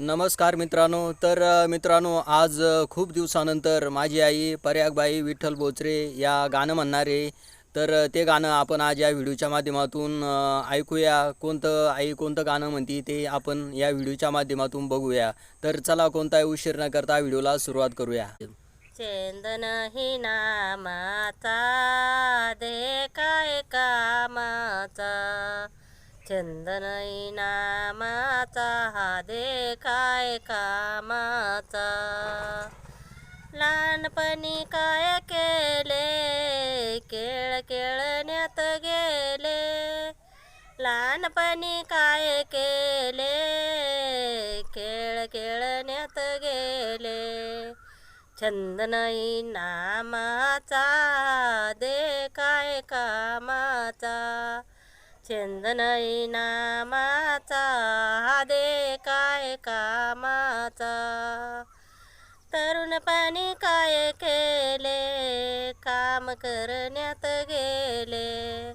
नमस्कार मित्रांनो. तर मित्रांनो आज खूप दिवसानंतर माझी आई पर्यागबाई विठ्ठल बोचरे या गाणं म्हणणारे. तर ते गाणं आपण आज या व्हिडिओच्या माध्यमातून ऐकूया. कोणतं आई कोणतं गाणं म्हणते ते आपण या व्हिडिओच्या माध्यमातून बघूया. तर चला कोणताही उशीर न करता व्हिडिओला सुरुवात करूया. चंदन हे नामाचा चंदनई नामाचा हा दे काय कामाचा. लहानपणी काय केले? खेळ खेळण्यात गेले. लहानपणी काय केले? खेळ खेळण्यात गेले. चंदनई नामाचा दे काय कामाचा. चंदनई नामाचा हा दे काय कामाचा? तरुणपणी काय केले? काम करण्यात गेले.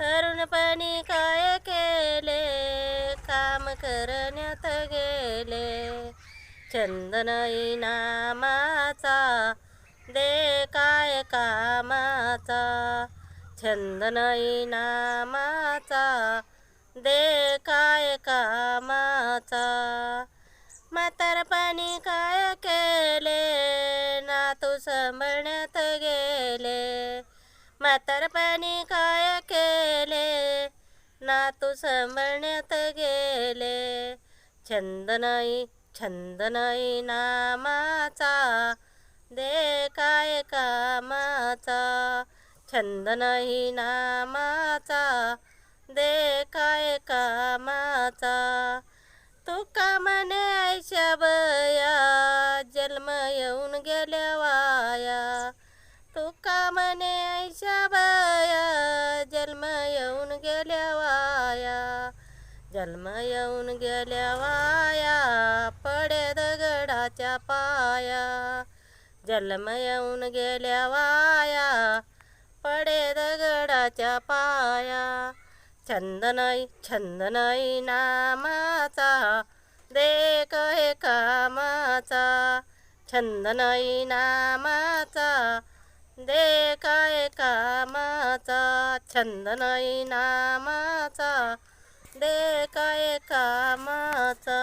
तरुणपणी काय केले? काम करण्यात गेले. चंदनई नामाचा दे काय कामाचा? चंदनई नामाचा दे काय कामाचा. म्हातारपणी काय केले ना तू सांभाळण्यात गेले. म्हातारपणी काय केले ना तू सांभाळण्यात गेले. छंद छंदनाई नामाचा दे काय कामाचा. छंद नाही नामाचा दे काय कामाचा तुका म्हणे आयशा बया जन्म येऊन गेल्या वाया? तुका म्हणे आयशा बया जन्म येऊन गेल्या वाया? जन्म येऊन गेल्या वाया पडे दगडाच्या पाया. जन्म येऊन गेल्या वाया पडे दगडाच्या पाया. छंद छंदनाई नामाचा. देख हे कामाचा. छंदनाई नामाचा. दे काय कामाचा. छंदनाई नामाचा. दे काय कामाचा.